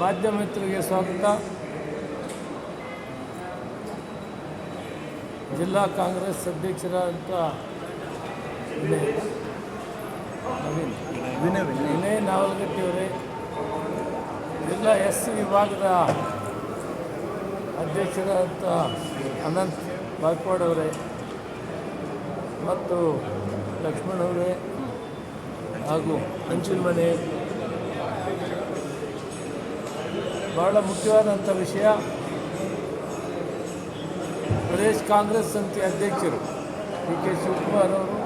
ಮಾಧ್ಯಮ ಮಿತ್ರರಿಗೆ ಸ್ವಾಗತ. ಜಿಲ್ಲಾ ಕಾಂಗ್ರೆಸ್ ಅಧ್ಯಕ್ಷರಾದಂಥ ವಿನಯ್. ನವೀನ್. ವಿನಯ್ ನಾವಲಗಟ್ಟಿಯವರೇ ಜಿಲ್ಲಾ ಎಸ್ ಸಿ ವಿಭಾಗದ ಅಧ್ಯಕ್ಷರಾದಂಥ ಅನಂತ್ ಬಾಗ್ವಾಡ್ ಅವರೇ ಮತ್ತು ಲಕ್ಷ್ಮಣ್ ಅವರೇ ಹಾಗೂ ಮನೆ ಬಹಳ ಮುಖ್ಯವಾದಂಥ ವಿಷಯ ಪ್ರದೇಶ್ ಕಾಂಗ್ರೆಸ್ ಸಮಿತಿ ಅಧ್ಯಕ್ಷರು ಡಿ ಕೆ ಶಿವಕುಮಾರ್ ಅವರು,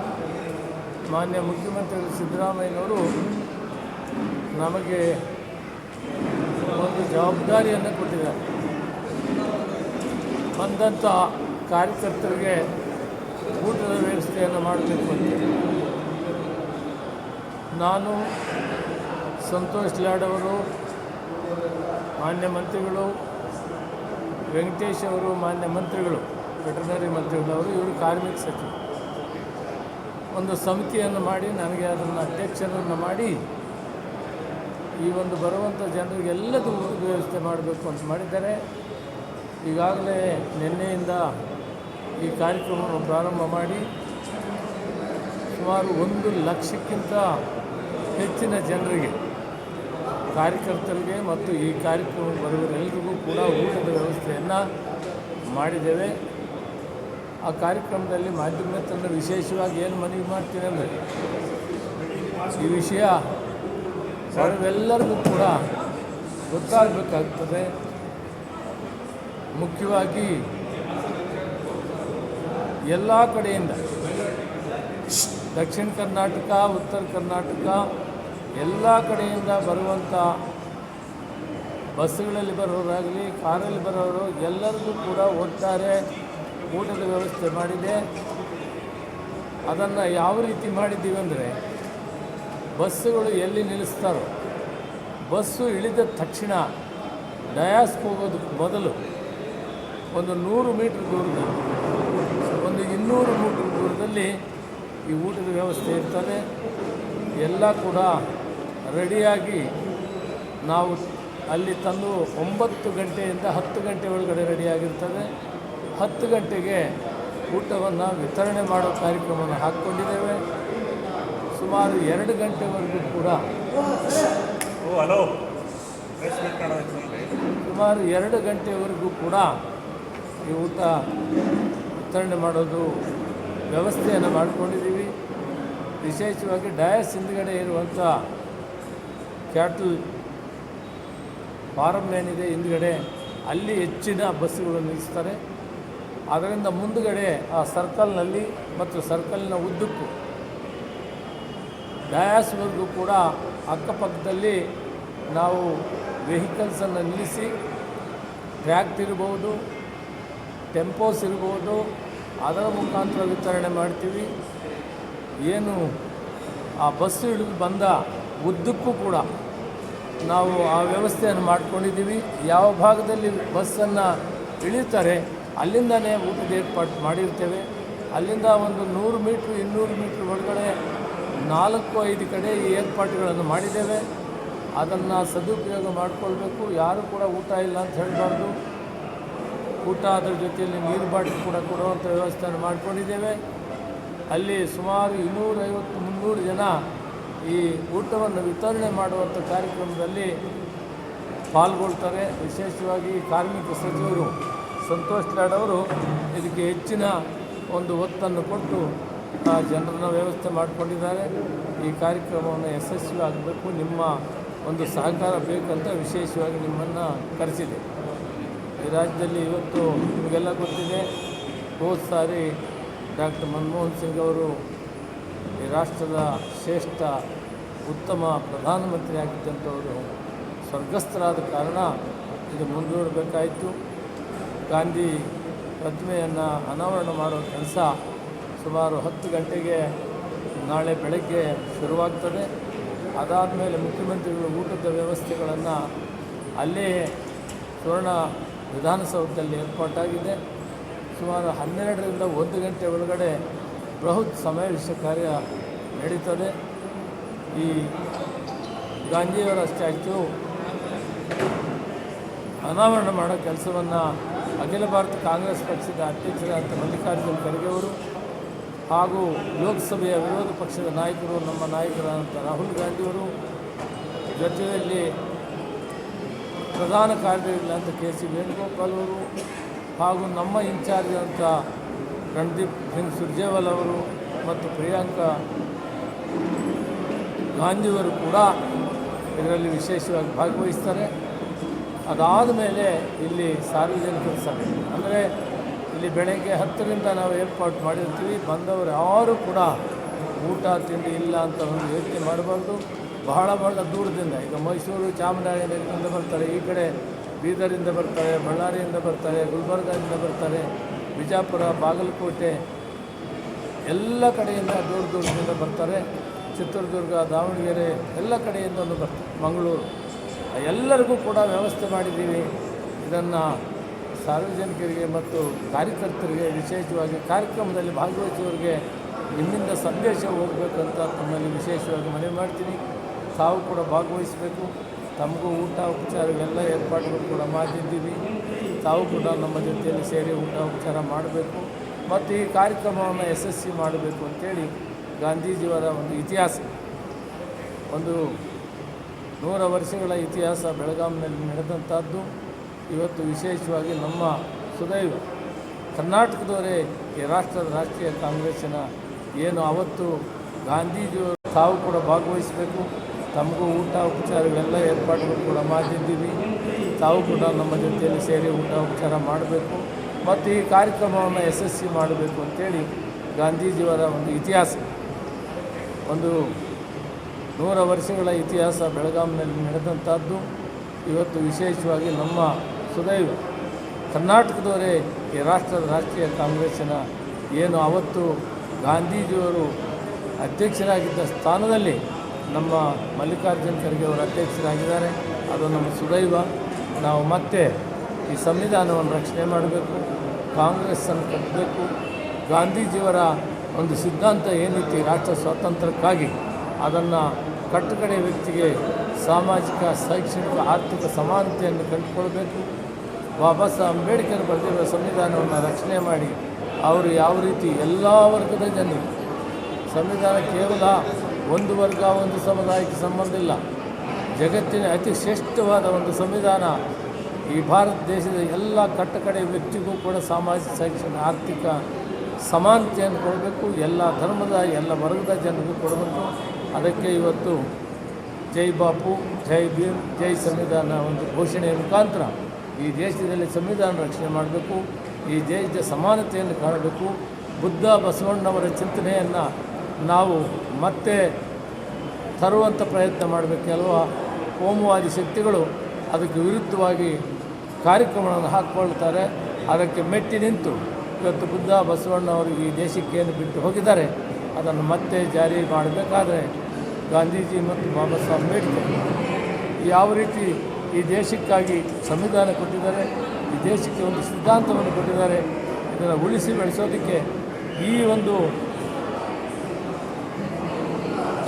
ಮಾನ್ಯ ಮುಖ್ಯಮಂತ್ರಿ ಸಿದ್ದರಾಮಯ್ಯನವರು ನಮಗೆ ಒಂದು ಜವಾಬ್ದಾರಿಯನ್ನು ಕೊಟ್ಟಿದ್ದಾರೆ. ಬಂದಂಥ ಕಾರ್ಯಕರ್ತರಿಗೆ ಊಟದ ವ್ಯವಸ್ಥೆಯನ್ನು ಮಾಡಬೇಕು ಅಂತ. ನಾನು ಸಂತೋಷ್ ಲಾಡ್ ಅವರು ಮಾನ್ಯ ಮಂತ್ರಿಗಳು, ವೆಂಕಟೇಶ್ ಅವರು, ಮಾನ್ಯ ಮಂತ್ರಿಗಳು, ವೆಟರ್ನರಿ ಮಂತ್ರಿಗಳವರು ಇವರು ಕಾರ್ಮಿಕ ಸಚಿವರು. ಒಂದು ಸಮಿತಿಯನ್ನು ಮಾಡಿ ನನಗೆ ಅದನ್ನು ಅಧ್ಯಕ್ಷರನ್ನು ಮಾಡಿ, ಈ ಒಂದು ಬರುವಂಥ ಜನರಿಗೆ ಎಲ್ಲದೂ ವ್ಯವಸ್ಥೆ ಮಾಡಬೇಕು ಅಂತ ಮಾಡಿದ್ದಾರೆ. ಈಗಾಗಲೇ ನಿನ್ನೆಯಿಂದ ಈ ಕಾರ್ಯಕ್ರಮವನ್ನು ಪ್ರಾರಂಭ ಮಾಡಿ, ಸುಮಾರು ಒಂದು ಲಕ್ಷಕ್ಕಿಂತ ಹೆಚ್ಚಿನ ಜನರಿಗೆ ಕಾರ್ಯಕರ್ತರಿಗೆ ಮತ್ತು ಈ ಕಾರ್ಯಕ್ರಮ ಬರುವರೆಲ್ಲರಿಗೂ ಕೂಡ ಊಟದ ವ್ಯವಸ್ಥೆಯನ್ನು ಮಾಡಿದ್ದೇವೆ. ಆ ಕಾರ್ಯಕ್ರಮದಲ್ಲಿ ಮಾಧ್ಯಮ ಮಾಧ್ಯಮದನ್ನು ವಿಶೇಷವಾಗಿ ಏನು ಮನವಿ ಮಾಡ್ತೀನಿ ಅಂದರೆ, ಈ ವಿಷಯ ಸರ್ವೆಲ್ಲರಿಗೂ ಕೂಡ ಗೊತ್ತಾಗಬೇಕಾಗ್ತದೆ. ಮುಖ್ಯವಾಗಿ ಎಲ್ಲ ಕಡೆಯಿಂದ ದಕ್ಷಿಣ ಕರ್ನಾಟಕ, ಉತ್ತರ ಕರ್ನಾಟಕ ಎಲ್ಲ ಕಡೆಯಿಂದ ಬರುವಂಥ ಬಸ್ಸುಗಳಲ್ಲಿ ಬರೋರಾಗಲಿ, ಕಾರಲ್ಲಿ ಬರೋರು ಎಲ್ಲರಿಗೂ ಕೂಡ ಒಟ್ಟಾರೆ ಊಟದ ವ್ಯವಸ್ಥೆ ಮಾಡಿದೆ. ಅದನ್ನು ಯಾವ ರೀತಿ ಮಾಡಿದ್ದೀವಿ ಅಂದರೆ, ಬಸ್ಸುಗಳು ಎಲ್ಲಿ ನಿಲ್ಲಿಸ್ತಾರೋ, ಬಸ್ಸು ಇಳಿದ ತಕ್ಷಣ ಡಯಾಸ್ಗೆ ಹೋಗೋದಕ್ಕೆ ಮೊದಲು ಒಂದು ನೂರು ಮೀಟ್ರ್ ದೂರದಲ್ಲಿ ಒಂದು ಇನ್ನೂರು ಮೀಟ್ರ್ ದೂರದಲ್ಲಿ ಈ ಊಟದ ವ್ಯವಸ್ಥೆ ಇರ್ತದೆ. ಎಲ್ಲ ಕೂಡ ರೆಡಿಯಾಗಿ ನಾವು ಅಲ್ಲಿ ತಂದು ಒಂಬತ್ತು ಗಂಟೆಯಿಂದ ಹತ್ತು ಗಂಟೆ ಒಳಗಡೆ ರೆಡಿಯಾಗಿರ್ತದೆ. ಹತ್ತು ಗಂಟೆಗೆ ಊಟವನ್ನು ವಿತರಣೆ ಮಾಡೋ ಕಾರ್ಯಕ್ರಮವನ್ನು ಹಾಕ್ಕೊಂಡಿದ್ದೇವೆ. ಸುಮಾರು ಎರಡು ಗಂಟೆವರೆಗೂ ಕೂಡ ಸುಮಾರು ಎರಡು ಗಂಟೆವರೆಗೂ ಕೂಡ ಈ ಊಟ ವಿತರಣೆ ಮಾಡೋದು ವ್ಯವಸ್ಥೆಯನ್ನು ಮಾಡಿಕೊಂಡಿದ್ದೀವಿ. ವಿಶೇಷವಾಗಿ ಡಯಸ್ ಹಿಂದ್ಗಡೆ ಇರುವಂಥ ಕ್ಯಾಟಲ್ ಫಾರಮ್ ಏನಿದೆ ಹಿಂದ್ಗಡೆ, ಅಲ್ಲಿ ಹೆಚ್ಚಿನ ಬಸ್ಸುಗಳು ನಿಲ್ಲಿಸ್ತಾರೆ ಅದರಿಂದ ಮುಂದುಗಡೆ ಆ ಸರ್ಕಲ್ನಲ್ಲಿ ಮತ್ತು ಸರ್ಕಲ್ನ ಉದ್ದಕ್ಕೂ ಡಯಾಸ್ವರೆಗೂ ಕೂಡ ಅಕ್ಕಪಕ್ಕದಲ್ಲಿ ನಾವು ವೆಹಿಕಲ್ಸನ್ನು ನಿಲ್ಲಿಸಿ ಟ್ರ್ಯಾಕ್ಟ್ ಇರ್ಬೋದು, ಟೆಂಪೋಸ್ ಇರ್ಬೋದು, ಅದರ ಮುಖಾಂತರ ವಿತರಣೆ ಮಾಡ್ತೀವಿ. ಏನು ಆ ಬಸ್ಸು ಹಿಡಿದು ಬಂದ ಉದ್ದಕ್ಕೂ ಕೂಡ ನಾವು ಆ ವ್ಯವಸ್ಥೆಯನ್ನು ಮಾಡ್ಕೊಂಡಿದ್ದೀವಿ. ಯಾವ ಭಾಗದಲ್ಲಿ ಬಸ್ಸನ್ನು ಇಳಿತಾರೆ ಅಲ್ಲಿಂದನೇ ಊಟದ ಏರ್ಪಾಡು ಮಾಡಿರ್ತೇವೆ. ಅಲ್ಲಿಂದ ಒಂದು ನೂರು ಮೀಟ್ರ್, ಇನ್ನೂರು ಮೀಟ್ರ್ ಒಳಗಡೆ ನಾಲ್ಕು, ಐದು ಕಡೆ ಈ ಏರ್ಪಾಟುಗಳನ್ನು ಮಾಡಿದ್ದೇವೆ. ಅದನ್ನು ಸದುಪಯೋಗ ಮಾಡಿಕೊಳ್ಬೇಕು. ಯಾರು ಕೂಡ ಊಟ ಇಲ್ಲ ಅಂತ ಹೇಳಬಾರ್ದು. ಊಟ ಅದರ ಜೊತೆಯಲ್ಲಿ ನೀರು ಬಾಟಲ್ ಕೂಡ ಕೊಡುವಂಥ ವ್ಯವಸ್ಥೆಯನ್ನು ಮಾಡಿಕೊಂಡಿದ್ದೇವೆ. ಅಲ್ಲಿ ಸುಮಾರು ಇನ್ನೂರೈವತ್ತು ಮುನ್ನೂರು ಜನ ಈ ಊಟವನ್ನು ವಿತರಣೆ ಮಾಡುವಂಥ ಕಾರ್ಯಕ್ರಮದಲ್ಲಿ ಪಾಲ್ಗೊಳ್ತಾರೆ. ವಿಶೇಷವಾಗಿ ಕಾರ್ಮಿಕ ಸಚಿವರು ಸಂತೋಷ್ ಲಾಡ್ ಅವರು ಇದಕ್ಕೆ ಹೆಚ್ಚಿನ ಒಂದು ಒತ್ತನ್ನು ಕೊಟ್ಟು ಆ ಜನರನ್ನ ವ್ಯವಸ್ಥೆ ಮಾಡಿಕೊಂಡಿದ್ದಾರೆ. ಈ ಕಾರ್ಯಕ್ರಮವನ್ನು ಯಶಸ್ವಿ ಆಗಬೇಕು ನಿಮ್ಮ ಒಂದು ಸಹಕಾರ ಬೇಕಂತ ವಿಶೇಷವಾಗಿ ನಿಮ್ಮನ್ನು ಕರೆಸಿದೆ. ಈ ರಾಜ್ಯದಲ್ಲಿ ಇವತ್ತು ನಿಮಗೆಲ್ಲ ಗೊತ್ತಿದೆ. ಹೋದ ಸಾರಿ ಡಾಕ್ಟರ್ ಮನಮೋಹನ್ ಸಿಂಗ್ ಅವರು ಈ ರಾಷ್ಟ್ರದ ಶ್ರೇಷ್ಠ ಉತ್ತಮ ಪ್ರಧಾನಮಂತ್ರಿ ಆಗಿದ್ದಂಥವರು ಸ್ವರ್ಗಸ್ಥರಾದ ಕಾರಣ ಇದು ಮುಂದೂಡಬೇಕಾಯಿತು. ಗಾಂಧಿ ಪ್ರತಿಮೆಯನ್ನು ಅನಾವರಣ ಮಾಡೋ ಕೆಲಸ ಸುಮಾರು ಹತ್ತು ಗಂಟೆಗೆ ನಾಳೆ ಬೆಳಗ್ಗೆ ಶುರುವಾಗ್ತದೆ. ಅದಾದ ಮೇಲೆ ಮುಖ್ಯಮಂತ್ರಿಗಳು ಊಟದ ವ್ಯವಸ್ಥೆಗಳನ್ನು ಅಲ್ಲೇ ಸುವರ್ಣ ವಿಧಾನಸೌಧದಲ್ಲಿ ಏರ್ಪಾಟಾಗಿದೆ. ಸುಮಾರು ಹನ್ನೆರಡರಿಂದ ಒಂದು ಗಂಟೆ ಒಳಗಡೆ ಬೃಹತ್ ಸಮಾವೇಶ ಕಾರ್ಯ ನಡೀತದೆ. ಈ ಗಾಂಧಿಯವರ ಸ್ಟ್ಯಾಚು ಅನಾವರಣ ಮಾಡೋ ಕೆಲಸವನ್ನು ಅಖಿಲ ಭಾರತ ಕಾಂಗ್ರೆಸ್ ಪಕ್ಷದ ಅಧ್ಯಕ್ಷರಾದ ಮಲ್ಲಿಕಾರ್ಜುನ ಖರ್ಗೆ ಅವರು ಹಾಗೂ ಲೋಕಸಭೆಯ ವಿರೋಧ ಪಕ್ಷದ ನಾಯಕರು ನಮ್ಮ ನಾಯಕರಾದಂಥ ರಾಹುಲ್ ಗಾಂಧಿಯವರು ಜೊತೆಯಲ್ಲಿ ಪ್ರಧಾನ ಕಾರ್ಯದರ್ಶಿಗಳಂಥ ಕೆ ಸಿ ವೇಣುಗೋಪಾಲ್ ಅವರು ಹಾಗೂ ನಮ್ಮ ಇನ್ಚಾರ್ಜ್ ಅಂತ ರಣದೀಪ್ ಸಿಂಗ್ ಸುರ್ಜೇವಾಲ್ ಅವರು ಮತ್ತು ಪ್ರಿಯಾಂಕಾ ಗಾಂಧಿಯವರು ಕೂಡ ಇದರಲ್ಲಿ ವಿಶೇಷವಾಗಿ ಭಾಗವಹಿಸ್ತಾರೆ. ಅದಾದ ಮೇಲೆ ಇಲ್ಲಿ ಸಾರ್ವಜನಿಕರ ಸಭೆ. ಅಂದರೆ ಇಲ್ಲಿ ಬೆಳಗ್ಗೆ ಹತ್ತರಿಂದ ನಾವು ಏರ್ಪಾಟ್ ಮಾಡಿರ್ತೀವಿ. ಬಂದವರು ಯಾರು ಕೂಡ ಊಟ, ತಿಂಡಿ ಇಲ್ಲ ಅಂತ ಒಂದು ಯೋಚನೆ ಮಾಡಬಾರ್ದು. ಬಹಳ ಬಹಳ ದೂರದಿಂದ. ಈಗ ಮೈಸೂರು ಚಾಮರಾಜನಗರದಿಂದ ಬರ್ತಾರೆ. ಈ ಕಡೆ ಬೀದರಿಂದ ಬರ್ತಾರೆ, ಬಳ್ಳಾರಿಯಿಂದ ಬರ್ತಾರೆ, ಗುಲ್ಬರ್ಗದಿಂದ ಬರ್ತಾರೆ, ಬಿಜಾಪುರ, ಬಾಗಲಕೋಟೆ ಎಲ್ಲ ಕಡೆಯಿಂದ ದೂರ ದೂರದಿಂದ ಬರ್ತಾರೆ. ಚಿತ್ರದುರ್ಗ, ದಾವಣಗೆರೆ ಎಲ್ಲ ಕಡೆಯಿಂದಲೂ ಬರ್ತದೆ ಮಂಗಳೂರು. ಎಲ್ಲರಿಗೂ ಕೂಡ ವ್ಯವಸ್ಥೆ ಮಾಡಿದ್ದೀವಿ. ಇದನ್ನು ಸಾರ್ವಜನಿಕರಿಗೆ ಮತ್ತು ಕಾರ್ಯಕರ್ತರಿಗೆ ವಿಶೇಷವಾಗಿ ಕಾರ್ಯಕ್ರಮದಲ್ಲಿ ಭಾಗವಹಿಸುವವರಿಗೆ ನಿಮ್ಮಿಂದ ಸಂದೇಶ ಹೋಗಬೇಕಂತ ತಮ್ಮಲ್ಲಿ ವಿಶೇಷವಾಗಿ ಮನವಿ ಮಾಡ್ತೀನಿ. ತಾವು ಕೂಡ ಭಾಗವಹಿಸಬೇಕು. ತಮಗೂ ಊಟ ಎಲ್ಲ ಏರ್ಪಾಡುಗಳು ಕೂಡ ಮಾಡಿದ್ದೀವಿ. ತಾವು ಕೂಡ ನಮ್ಮ ಜೊತೆಯಲ್ಲಿ ಸೇರಿ ಊಟ, ಉಪಚಾರ ಮಾಡಬೇಕು. ಮತ್ತು ಈ ಕಾರ್ಯಕ್ರಮವನ್ನು ಯಶಸ್ವಿ ಮಾಡಬೇಕು ಅಂತೇಳಿ ಗಾಂಧೀಜಿಯವರ ಒಂದು ಇತಿಹಾಸ. ಒಂದು ನೂರ ವರ್ಷಗಳ ಇತಿಹಾಸ ಬೆಳಗಾವಿನಲ್ಲಿ ನಡೆದಂಥದ್ದು. ಇವತ್ತು ವಿಶೇಷವಾಗಿ ನಮ್ಮ ಸುದೈವ ಕರ್ನಾಟಕದವರೇ ಈ ರಾಷ್ಟ್ರದ ರಾಷ್ಟ್ರೀಯ ಕಾಂಗ್ರೆಸ್ಸಿನ ಏನು ಅವತ್ತು ಗಾಂಧೀಜಿಯವರು ತಾವು ಕೂಡ ಭಾಗವಹಿಸಬೇಕು. ತಮಗೂ ಊಟ ಉಪಚಾರವೆಲ್ಲ ಏರ್ಪಾಡುಗಳು ಕೂಡ ಮಾಡಿದ್ದೀವಿ. ತಾವು ಕೂಡ ನಮ್ಮ ಜೊತೆಯಲ್ಲಿ ಸೇರಿ ಊಟ, ಉಪಚಾರ ಮಾಡಬೇಕು. ಮತ್ತು ಈ ಕಾರ್ಯಕ್ರಮವನ್ನು ಯಶಸ್ವಿ ಮಾಡಬೇಕು ಅಂತೇಳಿ ಗಾಂಧೀಜಿಯವರ ಒಂದು ಇತಿಹಾಸ. ಒಂದು ನೂರ ವರ್ಷಗಳ ಇತಿಹಾಸ ಬೆಳಗಾವಿನಲ್ಲಿ ನಡೆದಂಥದ್ದು. ಇವತ್ತು ವಿಶೇಷವಾಗಿ ನಮ್ಮ ಸುದೈವ ಕರ್ನಾಟಕದವರೇ ಈ ರಾಷ್ಟ್ರದ ರಾಷ್ಟ್ರೀಯ ಕಾಂಗ್ರೆಸ್ಸಿನ ಏನು ಅವತ್ತು ಗಾಂಧೀಜಿಯವರು ಅಧ್ಯಕ್ಷರಾಗಿದ್ದ ಸ್ಥಾನದಲ್ಲಿ ನಮ್ಮ ಮಲ್ಲಿಕಾರ್ಜುನ ಖರ್ಗೆ ಅವರು ಅಧ್ಯಕ್ಷರಾಗಿದ್ದಾರೆ. ಅದು ನಮ್ಮ ಸುದೈವ. ನಾವು ಮತ್ತೆ ಈ ಸಂವಿಧಾನವನ್ನು ರಕ್ಷಣೆ ಮಾಡಬೇಕು, ಕಾಂಗ್ರೆಸ್ಸನ್ನು ಕಟ್ಟಬೇಕು, ಗಾಂಧೀಜಿಯವರ ಒಂದು ಸಿದ್ಧಾಂತ ಏನೈತಿ ರಾಷ್ಟ್ರ ಸ್ವಾತಂತ್ರ್ಯಕ್ಕಾಗಿ, ಅದನ್ನು ಕಟ್ಟಕಡೆ ವ್ಯಕ್ತಿಗೆ ಸಾಮಾಜಿಕ, ಶೈಕ್ಷಣಿಕ, ಆರ್ಥಿಕ ಸಮಾನತೆಯನ್ನು ಕಂಡುಕೊಳ್ಬೇಕು ಬಾಬಾ ಸಾಹೇಬ್ ಅಂಬೇಡ್ಕರ್ ಬರೆದಿರುವ ಸಂವಿಧಾನವನ್ನು ರಕ್ಷಣೆ ಮಾಡಿ, ಅವರು ಯಾವ ರೀತಿ ಎಲ್ಲ ವರ್ಗದ ಜನರು, ಸಂವಿಧಾನ ಕೇವಲ ಒಂದು ವರ್ಗ, ಒಂದು ಸಮುದಾಯಕ್ಕೆ ಸಂಬಂಧ ಇಲ್ಲ. ಜಗತ್ತಿನ ಅತಿ ಶ್ರೇಷ್ಠವಾದ ಒಂದು ಸಂವಿಧಾನ ಈ ಭಾರತ ದೇಶದ ಎಲ್ಲ ಕಟ್ಟಕಡೆ ವ್ಯಕ್ತಿಗೂ ಕೂಡ ಸಾಮಾಜಿಕ, ಶೈಕ್ಷಣಿಕ, ಆರ್ಥಿಕ ಸಮಾನತೆಯನ್ನು ಕೊಡಬೇಕು, ಎಲ್ಲ ಧರ್ಮದ, ಎಲ್ಲ ವರ್ಗದ ಜನರಿಗೂ ಕೊಡಬೇಕು. ಅದಕ್ಕೆ ಇವತ್ತು ಜೈ ಬಾಪು, ಜೈ ಭೀಮ್, ಜೈ ಸಂವಿಧಾನ ಒಂದು ಘೋಷಣೆಯ ಮುಖಾಂತರ ಈ ದೇಶದಲ್ಲಿ ಸಂವಿಧಾನ ರಕ್ಷಣೆ ಮಾಡಬೇಕು, ಈ ದೇಶದ ಸಮಾನತೆಯನ್ನು ಕಾಣಬೇಕು. ಬುದ್ಧ ಬಸವಣ್ಣವರ ಚಿಂತನೆಯನ್ನು ನಾವು ಮತ್ತೆ ತರುವಂಥ ಪ್ರಯತ್ನ ಮಾಡಬೇಕು ಕೆಲವು ಕೋಮುವಾದಿ ಶಕ್ತಿಗಳು ಅದಕ್ಕೆ ವಿರುದ್ಧವಾಗಿ ಕಾರ್ಯಕ್ರಮಗಳನ್ನು ಹಾಕ್ಕೊಳ್ತಾರೆ. ಅದಕ್ಕೆ ಮೆಟ್ಟಿ ನಿಂತು ಇವತ್ತು ಬುದ್ಧ ಬಸವಣ್ಣವರು ಈ ದೇಶಕ್ಕೇನು ಬಿಟ್ಟು ಹೋಗಿದ್ದಾರೆ. ಅದನ್ನು ಮತ್ತೆ ಜಾರಿ ಮಾಡಬೇಕಾದ್ರೆ ಗಾಂಧೀಜಿ ಮತ್ತು ಬಾಬಾ ಸಾಹೇಬ್ ಅಂಬೇಡ್ಕರ್ ಯಾವ ರೀತಿ ಈ ದೇಶಕ್ಕಾಗಿ ಸಂವಿಧಾನ ಕೊಟ್ಟಿದ್ದಾರೆ, ಈ ದೇಶಕ್ಕೆ ಒಂದು ಸಿದ್ಧಾಂತವನ್ನು ಕೊಟ್ಟಿದ್ದಾರೆ, ಇದನ್ನು ಉಳಿಸಿ ಬೆಳೆಸೋದಕ್ಕೆ ಈ ಒಂದು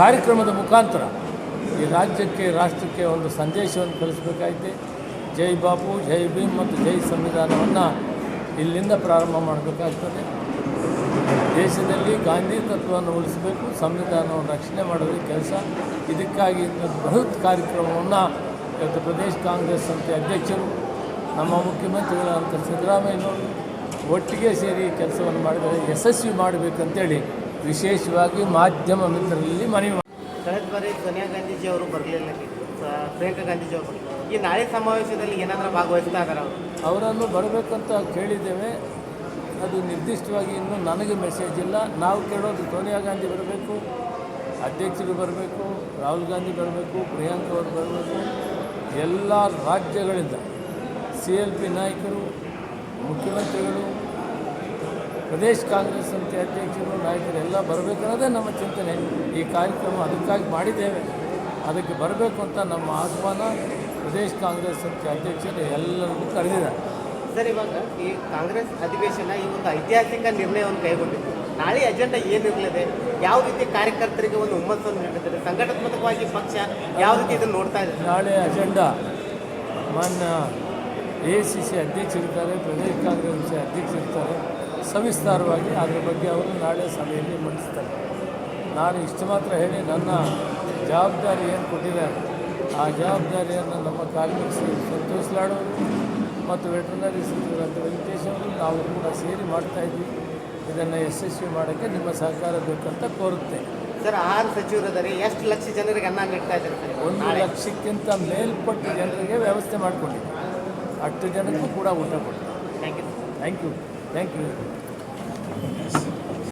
ಕಾರ್ಯಕ್ರಮದ ಮುಖಾಂತರ ಈ ರಾಜ್ಯಕ್ಕೆ, ರಾಷ್ಟ್ರಕ್ಕೆ ಒಂದು ಸಂದೇಶವನ್ನು ಕಳಿಸಬೇಕಾಯಿತು. ಜೈ ಬಾಪು, ಜೈ ಭೀಮ್ ಮತ್ತು ಜೈ ಸಂವಿಧಾನವನ್ನು ಇಲ್ಲಿಂದ ಪ್ರಾರಂಭ ಮಾಡಬೇಕಾಗ್ತದೆ. ದೇಶದಲ್ಲಿ ಗಾಂಧಿ ತತ್ವವನ್ನು ಉಳಿಸಬೇಕು, ಸಂವಿಧಾನವನ್ನು ರಕ್ಷಣೆ ಮಾಡೋದು ಕೆಲಸ. ಇದಕ್ಕಾಗಿ ಬೃಹತ್ ಕಾರ್ಯಕ್ರಮವನ್ನು ಇವತ್ತು ಪ್ರದೇಶ ಕಾಂಗ್ರೆಸ್ ಸಂಸ್ಥೆ ಅಧ್ಯಕ್ಷರು, ನಮ್ಮ ಮುಖ್ಯಮಂತ್ರಿಗಳಾದಂಥ ಸಿದ್ದರಾಮಯ್ಯನವರು ಒಟ್ಟಿಗೆ ಸೇರಿ ಕೆಲಸವನ್ನು ಮಾಡಿದರೆ ಯಶಸ್ವಿ ಮಾಡಬೇಕಂತೇಳಿ ವಿಶೇಷವಾಗಿ ಮಾಧ್ಯಮ ಮಿತ್ರರಲ್ಲಿ ಮನವಿ ಕಳೆದ ಬಾರಿ ಸೋನಿಯಾ ಗಾಂಧೀಜಿ ಅವರು ಬರಲಿಲ್ಲ ಪ್ರಿಯಾಂಕಾ ಗಾಂಧೀಜಿ ಅವರು ಬರ್ಲಿಲ್ಲ. ಈ ನಾಳೆ ಸಮಾವೇಶದಲ್ಲಿ ಏನಾದರೂ ಭಾಗವಹಿಸ್ತಾ ಇದ್ದಾರೆ ಅವರು? ಅವರನ್ನು ಬರಬೇಕಂತ ಕೇಳಿದ್ದೇವೆ. ಅದು ನಿರ್ದಿಷ್ಟವಾಗಿ ಇನ್ನೂ ನನಗೆ ಮೆಸೇಜ್ ಇಲ್ಲ. ನಾವು ಕೇಳೋದು ಸೋನಿಯಾ ಗಾಂಧಿ ಬರಬೇಕು, ಅಧ್ಯಕ್ಷರು ಬರಬೇಕು, ರಾಹುಲ್ ಗಾಂಧಿ ಬರಬೇಕು, ಪ್ರಿಯಾಂಕಾ ಅವರು ಬರಬೇಕು. ಎಲ್ಲ ರಾಜ್ಯಗಳಿಂದ ಸಿ ಎಲ್ ಪಿ ನಾಯಕರು, ಮುಖ್ಯಮಂತ್ರಿಗಳು, ಪ್ರದೇಶ ಕಾಂಗ್ರೆಸ್ ಸಮಿತಿ ಅಧ್ಯಕ್ಷರು, ನಾಯಕರು ಎಲ್ಲ ಬರಬೇಕನ್ನೋದೇ ನಮ್ಮ ಚಿಂತನೆ. ಈ ಕಾರ್ಯಕ್ರಮ ಅದಕ್ಕಾಗಿ ಮಾಡಿದ್ದೇವೆ. ಅದಕ್ಕೆ ಬರಬೇಕು ಅಂತ ನಮ್ಮ ಆಹ್ವಾನ. ಪ್ರದೇಶ ಕಾಂಗ್ರೆಸ್ ಅಧ್ಯಕ್ಷರು ಎಲ್ಲರಿಗೂ ಕರೆದಿದ್ದಾರೆ. ಸರ್ ಇವಾಗ ಈ ಕಾಂಗ್ರೆಸ್ ಅಧಿವೇಶನ ಈ ಒಂದು ಐತಿಹಾಸಿಕ ನಿರ್ಣಯವನ್ನು ಕೈಗೊಂಡಿತ್ತು. ನಾಳೆ ಅಜೆಂಡಾ ಏನಿರಲಿದೆ? ಯಾವ ರೀತಿ ಕಾರ್ಯಕರ್ತರಿಗೆ ಒಂದು ಹುಮ್ಮಸ್ಸನ್ನು ನೀಡುತ್ತದೆ? ಸಂಘಟನಾತ್ಮಕವಾಗಿ ಪಕ್ಷ ಯಾವ ರೀತಿ ಇದನ್ನು ನೋಡ್ತಾ ಇದೆ? ನಾಳೆ ಅಜೆಂಡಾ ಮಾನ್ಯ ಎ ಸಿ ಸಿ ಅಧ್ಯಕ್ಷರಿರ್ತಾರೆ ಪ್ರದೇಶ ಕಾಂಗ್ರೆಸ್ ಅಧ್ಯಕ್ಷರಿರ್ತಾರೆ ಸವಿಸ್ತಾರವಾಗಿ ಅದರ ಬಗ್ಗೆ ಅವರು ನಾಳೆ ಸಭೆಯಲ್ಲಿ ಮಂಡಿಸ್ತಾರೆ. ನಾನು ಇಷ್ಟು ಮಾತ್ರ ಹೇಳಿ ನನ್ನ ಜವಾಬ್ದಾರಿ ಏನು ಕೊಟ್ಟಿದ್ದಾರೆ? ಆ ಜವಾಬ್ದಾರಿಯನ್ನು ನಮ್ಮ ಕಾರ್ಮಿಕ ಶ್ರೀ ಸಂತೋಷ್ ಲಾಡ್ ಅವರು ಮತ್ತು ವೆಟರ್ನರಿ ಸಚಿವರಂತ ವೆಂಕಟೇಶ್ ಅವರು ನಾವು ಕೂಡ ಸೇರಿ ಮಾಡ್ತಾಯಿದ್ವಿ ಇದನ್ನು ಯಶಸ್ವಿ ಮಾಡೋಕ್ಕೆ ನಿಮ್ಮ ಸಹಕಾರ ಬೇಕಂತ ಕೋರುತ್ತೆ ಸರ್ ಆಹಾರ ಸಚಿವರಿದ್ದಾರೆ ಎಷ್ಟು ಲಕ್ಷ ಜನರಿಗೆ ಅನ್ನ ನೀಡ್ತಾ ಇದ್ದಾರೆ ಒಂದು ಲಕ್ಷಕ್ಕಿಂತ ಮೇಲ್ಪಟ್ಟ ಜನರಿಗೆ ವ್ಯವಸ್ಥೆ ಮಾಡಿಕೊಂಡಿದ್ದೀವಿ. ಹತ್ತು ಜನಕ್ಕೂ ಕೂಡ ಊಟ ಕೊಡ್ತೀವಿ. Thank you thank you thank you